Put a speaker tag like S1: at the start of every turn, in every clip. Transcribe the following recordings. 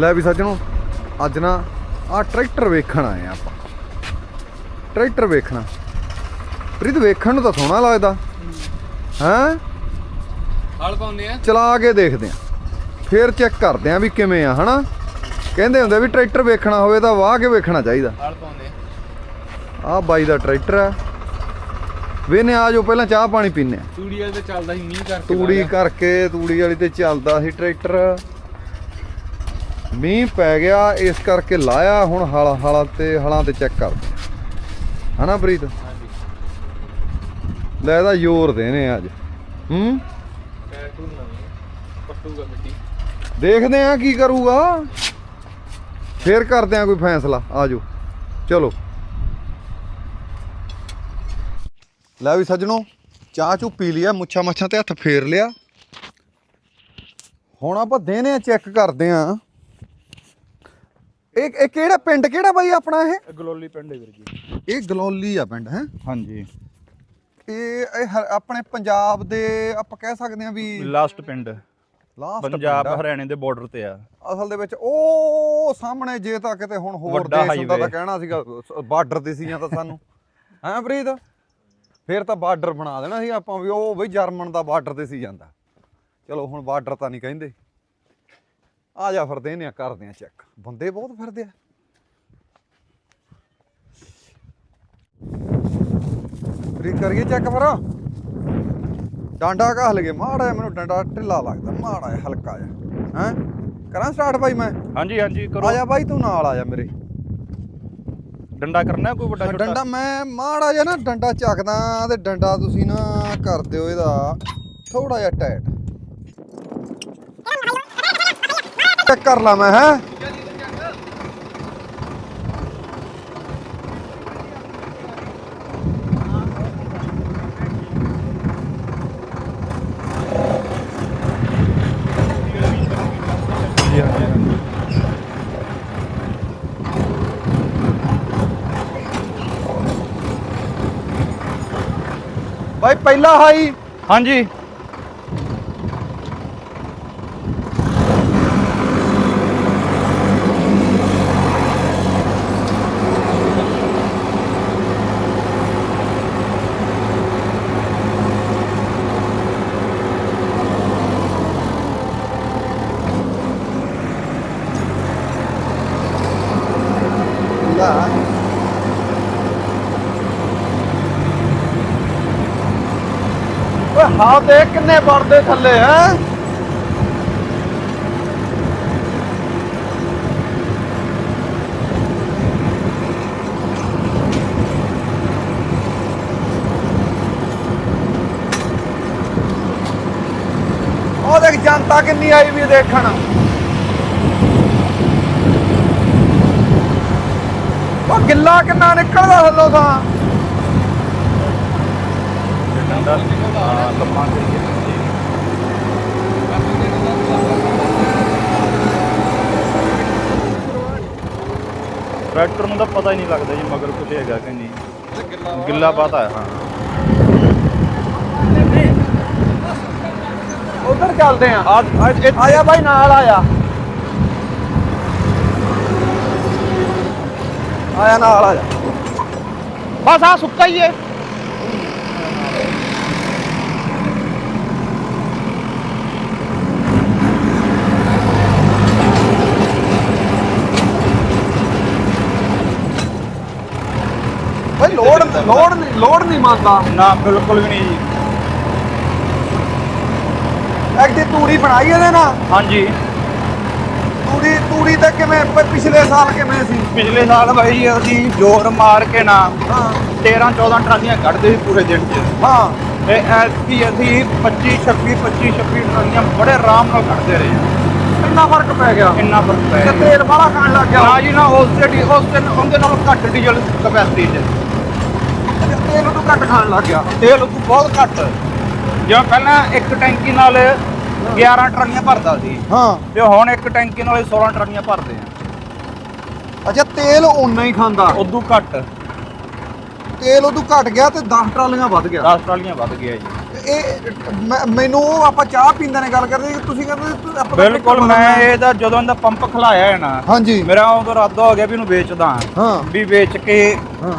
S1: ਲੈ ਵੀ ਸੱਜਣੋ ਅੱਜ ਨਾ ਆ ਟਰੈਕਟਰ ਵੇਖਣ ਆਏ ਆ ਆਪਾਂ। ਟਰੈਕਟਰ ਵੇਖਣਾ। ਪ੍ਰੀਤ ਵੇਖਣ ਨੂੰ ਤਾਂ ਸੋਹਣਾ ਲੱਗਦਾ। ਹੈਂ?
S2: ਹਲ ਪਾਉਂਦੇ ਆ।
S1: ਚਲਾ ਕੇ ਦੇਖਦੇ ਆ। ਫੇਰ ਚੈੱਕ ਕਰਦੇ ਆ ਵੀ ਕਿਵੇਂ ਆ ਹਨਾ? ਕਹਿੰਦੇ ਹੁੰਦੇ ਵੀ ਟਰੈਕਟਰ ਵੇਖਣਾ ਹੋਵੇ ਤਾਂ ਵਾਹ ਕੇ ਵੇਖਣਾ ਚਾਹੀਦਾ।
S2: ਹਲ ਪਾਉਂਦੇ ਆ।
S1: ਆਹ ਬਾਈ ਦਾ ਟਰੈਕਟਰ ਆ। ਵੇਨੇ ਆ ਜੋ ਪਹਿਲਾਂ ਚਾਹ ਪਾਣੀ ਪੀਨੇ ਆ।
S2: ਤੂੜੀ ਵਾਲੇ ਤੇ ਚੱਲਦਾ ਸੀ ਮੀਂਹ ਕਰਕੇ
S1: ਤੂੜੀ। ਕਰਕੇ ਤੂੜੀ ਵਾਲੀ ਤੇ ਚੱਲਦਾ ਸੀ ਟਰੈਕਟਰ। ਮੀਂਹ ਪੈ ਗਿਆ ਇਸ ਕਰਕੇ ਲਾਇਆ ਹੁਣ ਹਲ ਹਲਾਂ ਤੇ ਹਲਾਂ ਤੇ ਚੈੱਕ ਕਰਦੇ ਆ। ਹਨਾ ਪ੍ਰੀਤ?
S2: ਹਾਂਜੀ।
S1: ਲੈ ਇਹਦਾ ਜ਼ੋਰ ਦੇਨੇ ਅੱਜ। ਹੂੰ?
S2: ਪੱਟੂਗਾ ਮਿੱਟੀ।
S1: ਦੇਖਦੇ ਆ ਕੀ ਕਰੂਗਾ। ਫੇਰ ਕਰਦੇ ਆ ਕੋਈ ਫੈਸਲਾ। ਆਜੋ। ਚਲੋ। ਲੈ ਵੀ ਸੱਜਣੋ ਚਾਹ ਚੂ ਪੀ ਲਿਆ ਮੁੱਛਾਂ ਮੱਛਾਂ ਤੇ ਹੱਥ ਫੇਰ ਲਿਆ। ਹੁਣ ਆਪਾਂ ਦੇਨੇ ਆ ਚੈੱਕ ਕਰਦੇ ਆ। ਇਹ ਇਹ ਕਿਹੜਾ ਪਿੰਡ ਕਿਹੜਾ ਬਾਈ ਆਪਣਾ ਇਹ?
S3: ਗਲੋਲੀ ਪਿੰਡ ਹੈ ਵੀਰ ਜੀ।
S1: ਇਹ ਗਲੌਲੀ ਆ ਪਿੰਡ ਹੈ?
S3: ਹਾਂਜੀ।
S1: ਇਹ ਇਹ ਹ- ਆਪਣੇ ਪੰਜਾਬ ਦੇ ਆਪਾਂ ਕਹਿ ਸਕਦੇ ਆ ਵੀ
S3: ਲਾਸਟ ਪਿੰਡ।
S1: ਲਾਸਟ
S3: ਪੰਜਾਬ ਹਰਿਆਣੇ ਦੇ ਬਾਰਡਰ ਤੇ ਆ।
S1: ਅਸਲ ਦੇ ਵਿੱਚ ਉਹ ਸਾਹਮਣੇ ਜੇ ਤਾਂ ਕਿਤੇ ਹੁਣ ਹੋਰ
S3: ਵੱਡਾ
S1: ਦੇਸ਼ ਹੁੰਦਾ ਤਾਂ। ਕਹਿਣਾ ਸੀਗਾ ਬਾਰਡਰ ਤੇ ਸੀ ਜਾਂ ਤਾਂ ਸਾਨੂੰ। ਹੈਂ ਪ੍ਰੀਤ? ਫੇਰ ਤਾਂ ਬਾਰਡਰ ਬਣਾ ਦੇਣਾ ਸੀ ਆਪਾਂ ਵੀ ਉਹ ਬਈ ਜਰਮਨ ਦਾ ਬਾਰਡਰ ਤੇ ਸੀ ਜਾਂਦਾ। ਚਲੋ ਹੁਣ ਬਾਰਡਰ ਤਾਂ ਨਹੀਂ ਕਹਿੰਦੇ। ਆ ਜਾ ਫਿਰਦੇ ਨੇ ਕਰਦੇ ਆ ਚੈੱਕ ਬੰਦੇ ਬਹੁਤ ਫਿਰਦੇ ਆ। ਪ੍ਰੀਤ ਕਰੀਏ ਚੈੱਕ ਫਿਰ? ਡਾਂਡਾ ਘਾਹ ਲਗੇ ਮਾੜਾ ਮੈਨੂੰ ਡਾਂਡਾ ਢਿੱਲਾ ਲੱਗਦਾ ਮਾੜਾ ਹਲਕਾ ਜਿਹਾ। ਹੈਂ? ਕਰਾਂ ਸਟਾਰਟ ਬਾਈ ਮੈਂ?
S3: ਹਾਂਜੀ ਹਾਂਜੀ ਕਰੋ।
S1: ਆ ਜਾ ਬਾਈ ਤੂੰ ਨਾਲ ਆ ਜਾ ਮੇਰੇ।
S3: ਡੰਡਾ ਕਰਨਾ ਕੋਈ ਵੱਡਾ ਛੋਟਾ?
S1: ਡੰਡਾ ਮੈਂ ਮਾੜਾ ਜਿਹਾ ਨਾ ਡੰਡਾ ਚੱਕਦਾ ਤੇ ਡੰਡਾ ਤੁਸੀਂ ਨਾ ਕਰ ਦਿਓ ਇਹਦਾ ਥੋੜਾ ਜਿਹਾ ਟਾਈਟ ਚੈੱਕ ਕਰ ਲਾ ਮੈਂ ਹੈ ਬਾਈ ਪਹਿਲਾ ਹਾਈ
S3: ਹਾਂਜੀ
S1: ਲੈ ਓਏ ਹਾਂ ਦੇ ਕਿੰਨੇ ਵੜਦੇ ਥੱਲੇ, ਹੈ? ਉਹ ਦੇਖ ਜਨਤਾ ਕਿੰਨੀ ਆਈ ਵੀ ਦੇਖਣ। ਗਿੱਲਾ ਕਿੰਨਾ ਨਿਕਲਦਾ ਥੱਲੋਂ ਤਾਂ।
S3: ਡੰਡਾ ਹਾਂ ਲੰਮਾ ਕਰੀਏ ਟਰੈਕਟਰ ਨੂੰ ਤਾਂ ਪਤਾ ਹੀ ਨਹੀਂ ਲੱਗਦਾ ਜੀ ਮਗਰ ਕੁਝ ਹੈਗਾ ਕਿ ਨਹੀਂ। ਗਿੱਲਾ ਬਾਤ ਹੈ ਹਾਂ।
S1: ਉਧਰ ਚੱਲਦੇ ਆ। ਆ ਬਾਈ ਨਾਲ ਆਇਆ। ਆਇਆ ਨਾਲ ਆਇਆ
S3: ਬਸ ਆ ਸੁੱਕਾ ਹੀ ਹੈ
S1: ਬਈ ਲੋਡ ਲੋਡ ਨਹੀਂ ਲੋਡ ਨਹੀਂ ਮੰਨਦਾ।
S3: ਨਾ ਬਿਲਕੁਲ ਵੀ ਨਹੀਂ। ਜੀ
S1: ਐਕਟੀ ਤੂੜੀ ਬਣਾਈ ਇਹਦੇ ਨਾਲ।
S3: ਹਾਂਜੀ।
S1: ਤੂੜੀ ਤੂੜੀ ਤਾਂ ਕਿਵੇਂ ਪ- ਪਿਛਲੇ ਸਾਲ ਕਿਵੇਂ ਸੀ?
S3: ਪਿਛਲੇ ਸਾਲ ਬਾਈ ਅਸੀਂ ਜ਼ੋਰ ਮਾਰ ਕੇ ਨਾ
S1: ਹਾਂ।
S3: 13 14 ਟਰਾਲੀਆਂ ਕੱਢਦੇ ਸੀ ਪੂਰੇ ਦਿਨ 'ਚ।
S1: ਹਾਂ।
S3: ਤੇ ਐਤਕੀ ਅਸੀਂ 25 26 25 26 ਟਰਾਲੀਆਂ ਬੜੇ ਆਰਾਮ ਨਾਲ ਕੱਢਦੇ ਰਹੇ।
S1: ਕਿੰਨਾ ਫ਼ਰਕ ਪੈ ਗਿਆ?
S3: ਇੰਨਾ ਫ਼ਰਕ ਪੈ
S1: ਤੇ
S3: ਗਿਆ।
S1: ਤੇਲ ਬਾਹਲਾ ਖਾਣ ਲੱਗ ਗਿਆ।
S3: ਨਾ ਜੀ ਨਾ ਉਸ ਦੇ ਡੀ- ਉਸ ਦਿਨ ਉਹਦੇ ਨਾਲੋਂ ਘੱਟ ਡੀਜ਼ਲ ਕਪੈਸਿਟੀ 'ਚ।
S1: ਤੇਲ ਨੂੰ ਘੱਟ ਖਾਣ ਲੱਗ ਗਿਆ।
S3: ਤੇਲ ਉਦੋਂ ਬਹੁਤ ਘੱਟ। ਜਿਵੇਂ ਪਹਿਲਾਂ ਇੱਕ ਟੈਂਕੀ ਨਾਲ 11 ਟਰਾਲੀਆਂ ਭਰਦਾ ਸੀ।
S1: ਹਾਂ।
S3: ਤੇ ਹੁਣ ਇੱਕ ਟੈਂਕੀ ਨਾਲ 16 ਟਰਾਲੀਆਂ ਭਰਦੇ ਆ।
S1: ਅੱਛਾ ਤੇਲ ਓਨਾ ਹੀ ਖਾਂਦਾ।
S3: ਉਦੋਂ ਘੱਟ।
S1: ਤੇਲ ਉਦੋਂ ਘਟ ਗਿਆ ਤੇ 10 ਟਰਾਲੀਆਂ ਵੱਧ ਗਿਆ।
S3: 10 ਟਰਾਲੀਆਂ ਵੱਧ ਗਿਆ ਜੀ।
S1: ਇਹ ਮੈਂ- ਮੈਨੂੰ ਉਹ ਆਪਾਂ ਚਾਹ ਪੀਂਦੇ ਨੇ ਗੱਲ ਕਰਦੇ ਸੀ, ਤੁਸੀਂ ਕਹਿੰਦੇ ਸੀ ਤੁਸੀਂ ਆਪਾਂ ਤਾਂ
S3: ਬਿਲਕੁਲ ਮੈਂ। ਇਹਦਾ ਜਦੋਂ ਇਹਦਾ ਪੰਪ ਖਲਾਇਆ ਹੈ ਨਾ
S1: ਹਾਂਜੀ।
S3: ਮੇਰਾ ਉਦੋਂ ਇਰਾਦਾ ਹੋ ਗਿਆ ਵੀ ਇਹਨੂੰ ਵੇਚਦਾ
S1: ਹਾਂ।
S3: ਵੀ ਵੇਚ ਕੇ
S1: ਹਾਂ।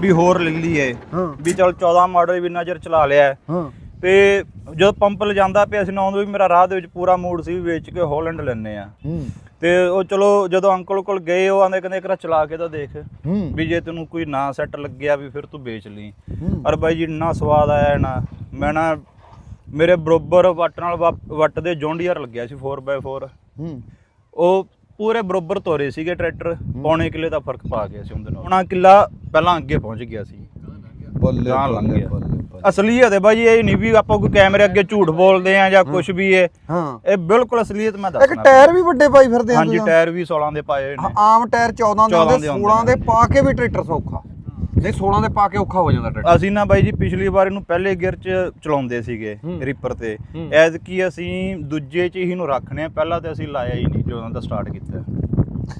S3: ਵੀ ਹੋਰ ਲੈ ਲਈਏ।
S1: ਹਾਂ।
S3: ਵੀ ਚਲ 14 ਮਾਡਲ ਵੀ ਨਜ਼ਰ ਚਲਾ ਲਿਆ। ਹੈ।
S1: ਹਾਂ।
S3: ਤੇ ਜਦੋਂ ਪੰਪ ਲਿਜਾਂਦਾ ਪਿਆ ਸੀ ਨਾ ਉਦੋਂ ਵੀ ਮੇਰਾ ਰਾਹ ਦੇ ਵਿੱਚ ਪੂਰਾ ਮੂਡ ਸੀ ਵੀ ਵੇਚ ਕੇ ਹਾਲੈਂਡ ਲੈਣੇ ਆ ਤੇ ਉਹ ਚਲੋ ਜਦੋਂ ਅੰਕਲ ਕੋਲ ਗਏ ਉਹ ਆਂਦੇ ਕਹਿੰਦੇ ਇੱਕ ਚਲਾ ਕੇ ਤਾਂ ਦੇਖ ਵੀ ਜੇ ਤੈਨੂੰ ਕੋਈ ਨਾ ਸੈੱਟ ਲੱਗਿਆ ਵੀ ਫਿਰ ਤੂੰ ਵੇਚ ਲਈ। ਅਰ ਬਾਈ ਜੀ ਇੰਨਾ ਸਵਾਦ ਆਇਆ ਨਾ ਮੈਂ ਨਾ ਮੇਰੇ ਬਰੋਬਰ ਵੱਟ ਨਾਲ ਵੱਟ ਦੇ ਜੌਂਡੀਅਰ ਲੱਗਿਆ ਸੀ 4x4
S1: ਹੂੰ।
S3: ਉਹ ਪੂਰੇ ਬਰੋਬਰ ਤੋਰੇ ਸੀਗੇ ਟਰੈਕਟਰ ਪੌਣੇ ਕਿੱਲੇ ਦਾ ਫ਼ਰਕ ਪਾ ਗਿਆ ਸੀ ਉਹਦੇ ਨਾਲ। ਉਹਨਾਂ ਕਿੱਲਾ ਪਹਿਲਾਂ ਅੱਗੇ ਪਹੁੰਚ ਗਿਆ ਸੀ।
S1: ਬੱਲੇ ਬੱਲੇ।
S3: ਅਸਲੀਅਤ ਹੈ ਬਾਈ ਇਹ ਨਹੀਂ ਵੀ ਆਪਾਂ ਕੋਈ ਕੈਮਰੇ ਅੱਗੇ ਝੂਠ ਬੋਲਦੇ ਆ ਜਾਂ ਕੁਝ ਵੀ ਹੈ
S1: ਹਾਂ।
S3: ਇਹ ਬਿਲਕੁਲ ਅਸਲੀਅਤ ਮੈਂ
S1: ਇੱਕ
S3: ਦੱਸਣਾ।
S1: ਟਾਇਰ ਵੀ ਵੱਡੇ ਪਾਈ ਫਿਰਦੇ ਆ।
S3: ਹਾਂਜੀ। ਟਾਇਰ ਵੀ 16 ਦੇ ਪਾਏ ਨੇ।
S1: ਆਮ ਟਾਇਰ 14 ਦੇ
S3: 14
S1: ਹੁੰਦੇ
S3: ਦੇ ਹੁੰਦੇ
S1: 16 ਦੇ। ਪਾ ਕੇ ਵੀ ਟਰੈਕਟਰ ਸੌਖਾ। ਨਹੀਂ 16 ਦੇ ਪਾ ਕੇ ਔਖਾ ਹੋ ਜਾਂਦਾ ਟਰੈਕਟਰ।
S3: ਅਸੀਂ ਨਾ ਬਾਈ ਜੀ ਪਿਛਲੀ ਵਾਰ ਇਹਨੂੰ ਪਹਿਲੇ ਗੇਅਰ 'ਚ ਚਲਾਉਂਦੇ ਸੀਗੇ। ਰੀਪਰ ਤੇ। ਐਜ਼ ਕੀ ਅਸੀਂ ਦੂਜੇ 'ਚ ਹੀ ਨੂੰ ਰੱਖਨੇ ਆ। ਪਹਿਲਾਂ ਤੇ ਅਸੀਂ ਲਾਇਆ ਹੀ ਨਹੀਂ ਜਦੋਂ ਦਾ ਸਟਾਰਟ ਕੀਤਾ।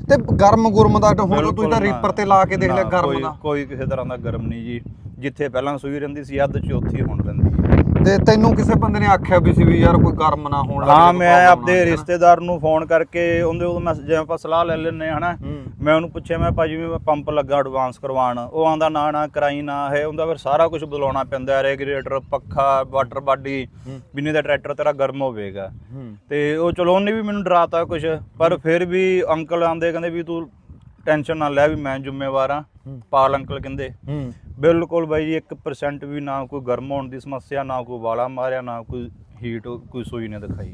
S1: ਤੇ ਗਰਮ ਗੁਰਮ ਦਾ ਹੁਣ ਤੁਸੀਂ ਤਾਂ ਰੀਪਰ ਤੇ ਲਾ ਕੇ ਦੇਖ ਲਿਆ ਗਰਮ ਦਾ।
S3: ਕੋਈ ਕਿਸੇ ਤਰ੍ਹਾਂ ਦਾ ਗਰਮ ਨਹੀਂ ਜੀ। ਜਿੱਥੇ ਪਹਿਲਾਂ ਸੂਈ ਰਹਿੰਦੀ ਸੀ ਅੱਧ ਚੌਥੀ ਹੁਣ ਰਹਿੰਦੀ
S1: ਤੇ ਤੈਨੂੰ ਕਿਸੇ ਬੰਦੇ ਨੇ ਆਖਿਆ ਵੀ ਸੀ ਵੀ ਯਾਰ ਕੋਈ ਗਰਮ ਨਾ ਹੋਣ ਲੱਗ
S3: ਹਾਂ ਮੈਂ ਆਪਦੇ? ਰਿਸ਼ਤੇਦਾਰ ਨੂੰ ਫੋਨ ਕਰਕੇ ਉਹਦੇ ਉਹ ਮੈਂ ਜਿਵੇਂ ਆਪਾਂ ਸਲਾਹ ਲੈ ਲੈਨੇ ਹਨਾ?
S1: ਹੂੰ।
S3: ਮੈਂ ਉਹਨੂੰ ਪੁੱਛਿਆ ਮੈਂ ਭਾਜੀ ਮੈਂ ਪੰਪ ਲੱਗਾ ਐਡਵਾਂਸ ਕਰਵਾਉਣ। ਉਹ ਆਂਦਾ ਨਾ ਨਾ ਕਰਾਈ ਨਾ ਹੈ ਉਹਦਾ ਫਿਰ ਸਾਰਾ ਕੁਝ ਬਦਲਾਉਣਾ ਪੈਂਦਾ ਹੈ ਰੈਗੂਲੇਟਰ ਪੱਖਾ ਵਾਟਰ ਬਾਡੀ। ਬਿਨੇ ਦਾ ਟਰੈਕਟਰ ਤੇਰਾ ਗਰਮ ਹੋਵੇਗਾ। ਤੇ ਉਹ ਚਲੋ ਉਹਨੇ ਵੀ ਮੈਨੂੰ ਡਰਾਤਾ ਕੁਝ ਪਰ ਫਿਰ ਵੀ ਅੰਕਲ ਆਂਦੇ ਕਹਿੰਦੇ ਵੀ ਤੂੰ ਟੈਨਸ਼ਨ ਨਾ ਲੈ ਵੀ ਮੈਂ ਜ਼ਿੰਮੇਵਾਰ ਆ। ਪਾਲ ਅੰਕਲ ਕਹਿੰਦੇ। ਬਿਲਕੁਲ ਬਾਈ ਜੀ 1% ਵੀ ਨਾ ਕੋਈ ਗਰਮ ਹੋਣ ਦੀ ਸਮੱਸਿਆ ਨਾ ਕੋਈ ਵਾਲਾ ਮਾਰਿਆ ਨਾ ਕੋਈ ਹੀਟ ਕੋਈ ਸੂਈ ਨੇ ਦਿਖਾਈ।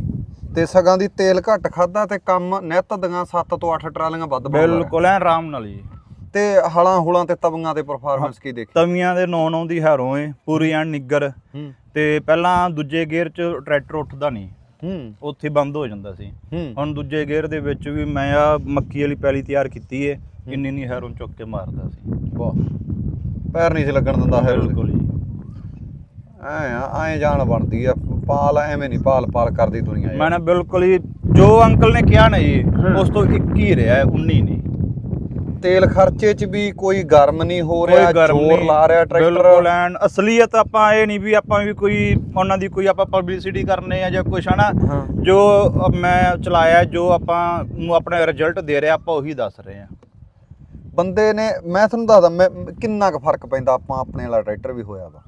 S1: ਤੇ ਸਗਾਂ ਦੀ ਤੇਲ ਘੱਟ ਖਾਦਾ ਤੇ ਕੰਮ ਨਿੱਤ ਦੀਆਂ 7 ਤੋਂ 8 ਟਰਾਲੀਆਂ ਵੱਧ ਪਾਉਂਦਾ।
S3: ਬਿਲਕੁਲ ਐ ਆਰਾਮ ਨਾਲ ਜੀ।
S1: ਤੇ ਹਲਾਂ ਹੁਲਾਂ ਤੇ ਤਵੀਆਂ ਤੇ ਪਰਫਾਰਮੈਂਸ ਕੀ ਦੇਖੀ?
S3: ਤਵੀਆਂ ਦੇ ਨੌ ਨੌ ਦੀ ਹੈਰੋ ਏ ਪੂਰੀ ਐਨ ਨਿੱਗਰ। ਤੇ ਪਹਿਲਾਂ ਦੂਜੇ ਗੇਅਰ 'ਚ ਟਰੈਕਟਰ ਉੱਠਦਾ ਨਹੀਂ।
S1: ਹੂੰ।
S3: ਉੱਥੇ ਬੰਦ ਹੋ ਜਾਂਦਾ ਸੀ। ਹੁਣ ਦੂਜੇ ਗੇਅਰ ਦੇ ਵਿੱਚ ਵੀ ਮੈਂ ਆ ਮੱਕੀ ਵਾਲੀ ਪੈਲੀ ਤਿਆਰ ਕੀਤੀ ਏ ਇੰਨੀ ਨਹੀਂ ਹੈਰੋਂ ਚੁੱਕ ਕੇ ਮਾਰਦਾ ਸੀ।
S1: ਵਾਹ। ਪੈਰ ਨਹੀਂ ਸੀ ਲੱਗਣ ਦਿੰਦਾ ਹੈ
S3: ਬਿਲਕੁਲ
S1: ਐ ਆ ਐ ਜਾਣ ਬਣਦੀ ਆ। ਪਾਲ ਐਵੇਂ ਨਹੀਂ ਪਾਲ ਪਾਲ ਕਰਦੀ ਦੁਨੀਆ
S3: ਮੈਂ ਨਾ ਬਿਲਕੁਲ ਹੀ ਜੋ ਅੰਕਲ ਨੇ ਕਿਹਾ ਨਾ ਜੀ ਉਸ ਤੋਂ 21 ਰਿਹਾ ਹੈ, 19 ਨਹੀਂ।
S1: ਤੇਲ ਖਰਚੇ ਚ ਵੀ ਕੋਈ ਗਰਮ ਨਹੀਂ ਹੋ ਰਿਹਾ ਜ਼ੋਰ ਲਾ ਰਿਹਾ
S3: ਬਿਲਕੁਲ
S1: ਟਰੈਕਟਰ
S3: ਐਨ ਅਸਲੀਅਤ ਆਪਾਂ ਇਹ ਨਹੀਂ ਵੀ ਆਪਾਂ ਵੀ ਕੋਈ ਉਹਨਾਂ ਦੀ ਕੋਈ ਆਪਾਂ ਪਬਲਿਸਿਟੀ ਕਰਨੇ ਆ ਜਾਂ ਕੁਛ ਹਨਾ? ਜੋ ਮੈਂ ਚਲਾਇਆ ਜੋ ਆਪਾਂ ਨੂੰ ਆਪਣਾ ਰਿਜ਼ਲਟ ਦੇ ਰਿਹਾ ਆਪਾਂ ਉਹੀ ਦੱਸ ਰਹੇ ਆ।
S1: ਬੰਦੇ ਨੇ ਮੈਂ ਤੁਹਾਨੂੰ ਦੱਸਦਾ ਮੈਂ ਕਿੰਨਾ ਕੁ ਫ਼ਰਕ ਪੈਂਦਾ ਆਪਾਂ ਆਪਣੇ ਵਾਲਾ ਟਰੈਕਟਰ ਵੀ ਹੋਇਆ ਵਾ।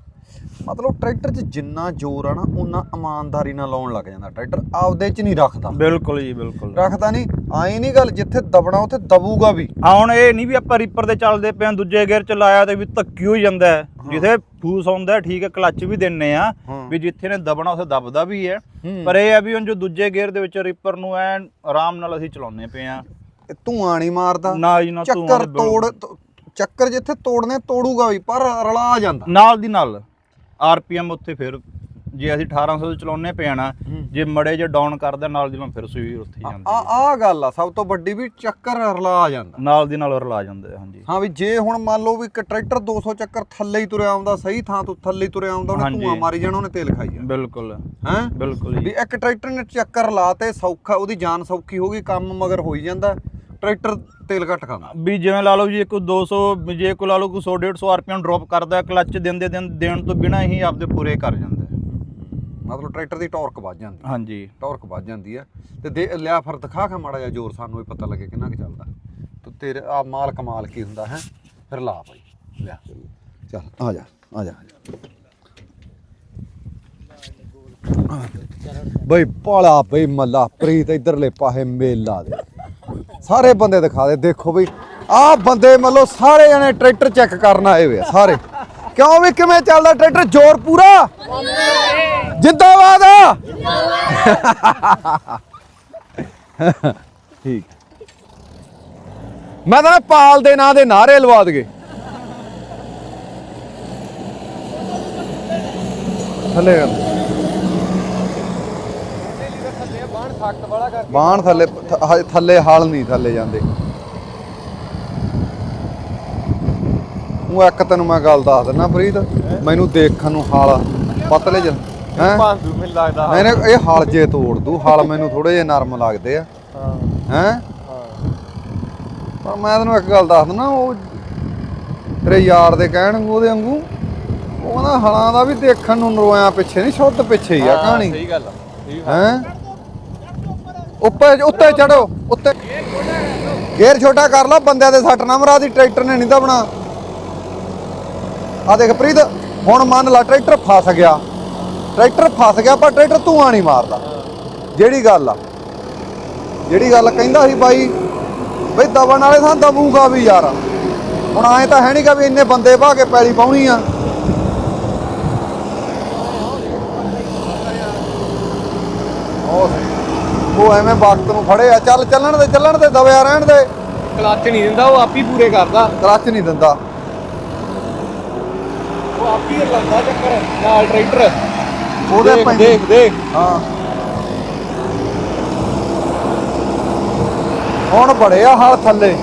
S1: ਮਤਲਬ ਟਰੈਕਟਰ 'ਚ ਜਿੰਨਾ ਜ਼ੋਰ ਆ ਨਾ ਉਨਾ ਇਮਾਨਦਾਰੀ ਨਾਲ ਲਾਉਣ ਲੱਗ ਜਾਂਦਾ। ਟਰੈਕਟਰ ਆਪਦੇ 'ਚ ਨਹੀਂ ਰੱਖਦਾ।
S3: ਬਿਲਕੁਲ ਜੀ ਬਿਲਕੁਲ।
S1: ਰੱਖਦਾ ਨਹੀਂ। ਆਈ ਨਹੀਂ ਗੱਲ ਜਿੱਥੇ ਦਬਣਾ ਉੱਥੇ ਦਬੂਗਾ ਵੀ।
S3: ਹੁਣ ਇਹ ਨਹੀਂ ਵੀ ਆਪਾਂ ਰੀਪਰ ਤੇ ਚੱਲਦੇ ਪਏ ਦੂਜੇ ਗੇਅਰ ਚ ਲਾਇਆ ਤੇ ਵੀ ਧੱਕੀ ਹੋ ਜਾਂਦਾ ਹੈ। ਜਿੱਥੇ ਫੂਸ ਆਉਂਦਾ ਹੈ, ਠੀਕ ਹੈ ਕਲੱਚ ਵੀ ਦਿੰਨੇ ਆ। ਵੀ ਜਿੱਥੇ ਨੇ ਦਬਣਾ ਉੱਥੇ ਦਬਦਾ ਵੀ ਹੈ। ਪਰ ਇਹ ਆ ਵੀ ਹੁਣ ਜੋ ਦੂਜੇ ਗੇਅਰ ਦੇ ਵਿੱਚ ਰੀਪਰ ਨੂੰ ਐਨ ਆਰਾਮ ਨਾਲ ਅਸੀਂ ਚਲਾਉਂਦੇ ਪਏ ਆ।
S1: ਧੂਆਂ ਨਹੀਂ ਮਾਰਦਾ।
S3: ਨਾ ਜੀ ਨਾ ਧੂਆਂ
S1: ਚੱਕਰ
S3: ਦੇ
S1: ਤੋੜ ਚੱਕਰ ਜਿੱਥੇ ਤੋੜਨੇ ਤੋੜੂਗਾ ਵੀ ਪਰ ਰਲਾ ਜਾਂਦਾ।
S3: ਨਾਲ ਦੀ ਨਾਲ। ਆਰਪੀਐਮ ਉੱਥੇ ਫਿਰ ਜੇ ਅਸੀਂ 1800 ਤੇ ਚਲਾਉਂਦੇ ਪਏ ਆ ਨਾ
S1: ਹੂੰ।
S3: ਜੇ ਮੜੇ ਜੇ ਡਾਊਨ ਕਰਦੇ ਨਾਲ ਦੀ ਨਾਲ ਫਿਰ ਸੂਈ ਉੱਥੇ ਜਾਂਦੀ
S1: ਆ। ਆ ਗੱਲ ਆ ਸਭ ਤੋਂ ਵੱਡੀ ਵੀ ਚੱਕਰ ਰਲਾ ਜਾਂਦਾ।
S3: ਨਾਲ ਦੀ ਨਾਲ ਰਲਾ ਜਾਂਦੇ ਹਾਂਜੀ।
S1: ਹਾਂ ਵੀ ਜੇ ਹੁਣ ਮੰਨ ਲਓ ਵੀ ਇੱਕ ਟਰੈਕਟਰ 200 ਚੱਕਰ ਥੱਲੇ ਹੀ ਤੁਰਿਆ ਆਉਂਦਾ ਸਹੀ ਥਾਂ ਤੋਂ ਥੱਲੇ ਹੀ ਤੁਰਿਆ ਆਉਂਦਾ ਉਹਨੇ। ਧੂਆਂ ਮਾਰੀ ਜਾਣਾ ਉਹਨੇ ਤੇਲ ਖਾਈ ਜਾਣਾ।
S3: ਬਿਲਕੁਲ।
S1: ਹੈ?
S3: ਬਿਲਕੁਲ
S1: ਵੀ ਇੱਕ ਟਰੈਕਟਰ ਨੇ ਚੱਕਰ ਲਾਤੇ ਸੌਖਾ ਉਹਦੀ ਜਾਨ ਸੌਖੀ ਹੋ ਗਈ ਕੰਮ ਮਗਰ ਹੋਈ ਜਾਂਦਾ। ਟਰੈਕਟਰ ਤੇਲ ਘੱਟ ਖਾਂਦਾ।
S3: ਵੀ ਜਿਵੇਂ ਲਾ ਲਓ ਜੀ ਕੋਈ 200 ਵੀ ਜੇ ਕੋਈ ਲਾ ਲਓ ਕੋਈ 100 150 ਆਰਪੀਐਮ ਡ੍ਰੌਪ ਕਰਦਾ ਕਲੱਚ ਦਿੰਦੇ ਦਿਨ ਦੇਣ ਤੋਂ ਬਿਨਾ ਹੀ ਆਪਦੇ ਪੂਰੇ ਕਰ ਜਾਂਦਾ ਹੈ।
S1: ਮਤਲਬ ਟਰੈਕਟਰ ਦੀ ਟਾਰਕ ਵੱਧ ਜਾਂਦੀ
S3: ਹਾਂਜੀ।
S1: ਟਾਰਕ ਵੱਧ ਜਾਂਦੀ ਆ ਤੇ ਦੇ ਲਿਆ ਫਿਰ ਦਿਖਾ ਖਾ ਮਾੜਾ ਜਿਹਾ ਜ਼ੋਰ ਸਾਨੂੰ ਵੀ ਪਤਾ ਲੱਗੇ ਕਿੰਨਾ ਕੁ ਚੱਲਦਾ। ਤੇ ਤੇਰੇ ਆ ਮਾਲ ਕਮਾਲ ਕੀ ਹੁੰਦਾ ਹੈ। ਫਿਰ ਲਾ ਭਾਈ ਲਿਆ। ਚੱਲ ਆ ਜਾ ਆ ਜਾ ਆ ਜਾ। ਬਈ ਪਾਲਾ ਬਈ ਮੱਲਾ ਪ੍ਰੀਤ ਇਧਰਲੇ ਪਾਸੇ ਮੇਲਾ ਦੇ। ਸਾਰੇ ਬੰਦੇ ਦਿਖਾ ਦੇ, ਦੇਖੋ ਬਈ। ਆਹ ਬੰਦੇ ਮਤਲਬ ਸਾਰੇ ਜਣੇ ਟਰੈਕਟਰ ਚੈੱਕ ਕਰਨ ਆਏ ਹੋਏ ਆ, ਸਾਰੇ। ਕਿਉਂ ਵੀ ਕਿਵੇਂ ਚੱਲਦਾ ਟਰੈਕਟਰ? ਜ਼ੋਰ ਪੂਰਾ? ਜਿੰਦਾਬਾਦ ਠੀਕ। ਮੈਂ ਤਾਂ ਪਾਲ ਦੇ ਨਾਂ ਦੇ ਨਾਰੇ ਲਵਾ ਦਗੇ। ਥੱਲੇ ਕਰ। ਬਾਣ ਥੱਲੇ ਥੱਲੇ ਹਲ ਨਹੀਂ ਥੱਲੇ ਜਾਂਦੇ। ਉਹ ਇੱਕ ਤੈਨੂੰ ਮੈਂ ਗੱਲ ਦੱਸ ਦਿੰਦਾ ਫਰੀਦ ਮੈਨੂੰ ਦੇਖਣ ਨੂੰ ਹਾਲ ਪਤਲੇ ਜਿਹਾ ਹੈ?
S2: ਭਾਂਦੂ ਮੈਨੂੰ ਲੱਗਦਾ
S1: ਨਹੀਂ ਨਹੀਂ ਇਹ ਹਲ ਜੇ ਤੋੜ ਦੂ ਹਲ ਮੈਨੂੰ ਥੋੜੇ ਜਿਹੇ ਨਰਮ ਲੱਗਦੇ ਆ।
S2: ਹਾਂ।
S1: ਹੈ?
S2: ਹਾਂ
S1: ਪਰ ਮੈਂ ਤੈਨੂੰ ਇੱਕ ਗੱਲ ਦੱਸ ਦਿੰਦਾ ਉਹ ਤੇਰੇ ਯਾਰ ਦੇ ਕਹਿਣ ਉਹਦੇ ਵਾਂਗੂ ਉਹਨਾਂ ਹਲਾਂ ਦਾ ਵੀ ਦੇਖਣ ਨੂੰ ਨਰੋਇਆ ਪਿੱਛੇ ਨਹੀਂ ਸ਼ੁੱਧ ਪਿੱਛੇ ਹੀ ਆ ਕਹਾਣੀ।
S2: ਸਹੀ ਗੱਲ ਗੱਲ।
S1: ਹੈ? ਉੱਪਰ ਉੱਤੇ ਚੜੋ ਉੱਤੇ। ਗੇਅਰ ਛੋਟਾ ਕਰ ਲਾ, ਬੰਦਿਆਂ ਦੇ ਸੱਟ ਨਾ ਮਰਾ ਦੀ ਟਰੈਕਟਰ ਨੇ ਨਹੀਂ ਦਬਣਾ। ਆ ਦੇਖ ਪ੍ਰੀਤ, ਹੁਣ ਮੰਨ ਲਾ ਟਰੈਕਟਰ ਫਸ ਗਿਆ। ਟਰੈਕਟਰ ਫਸ ਗਿਆ, ਪਰ ਟਰੈਕਟਰ ਧੂਆਂ ਨਹੀਂ ਮਾਰਦਾ। ਜਿਹੜੀ ਗੱਲ ਆ। ਜਿਹੜੀ ਗੱਲ ਕਹਿੰਦਾ ਸੀ ਬਾਈ, ਬਈ ਦਬਣ ਵਾਲੇ ਸਾਂ ਦਬੂਗਾ ਵੀ ਯਾਰ। ਹੁਣ ਐ ਤਾਂ ਹੈ ਨਹੀਂਗਾ ਵੀ ਇੰਨੇ ਬੰਦੇ ਭਾ ਕੇ ਪੈਲੀ ਪਾਉਣੀ ਆ। ਉਹ ਉਹ ਐਵੇਂ ਵਕਤ ਨੂੰ ਫੜੇ ਆ। ਚੱਲ ਚੱਲਣ ਦੇ ਚੱਲਣ ਦੇ ਦਬਿਆ ਰਹਿਣ ਦੇ।
S2: ਕਲੱਚ ਨਹੀਂ ਦਿੰਦਾ ਉਹ ਆਪ ਹੀ ਪੂਰੇ ਕਰਦਾ।
S1: ਕਲੱਚ ਨਹੀਂ ਦਿੰਦਾ।
S2: ਉਹ ਆਪ ਹੀ ਲਾਉਂਦਾ ਚੱਕਰ ਨਾਲ ਟਰੈਕਟਰ।
S1: ਉਹਦੇ
S2: ਦੇਖ
S1: ਪੈਂਦੀ-
S2: ਦੇਖ ਦੇਖ।
S1: ਹਾਂ। ਹੁਣ ਬੜੇ ਆ ਹਾਲ ਥੱਲੇ।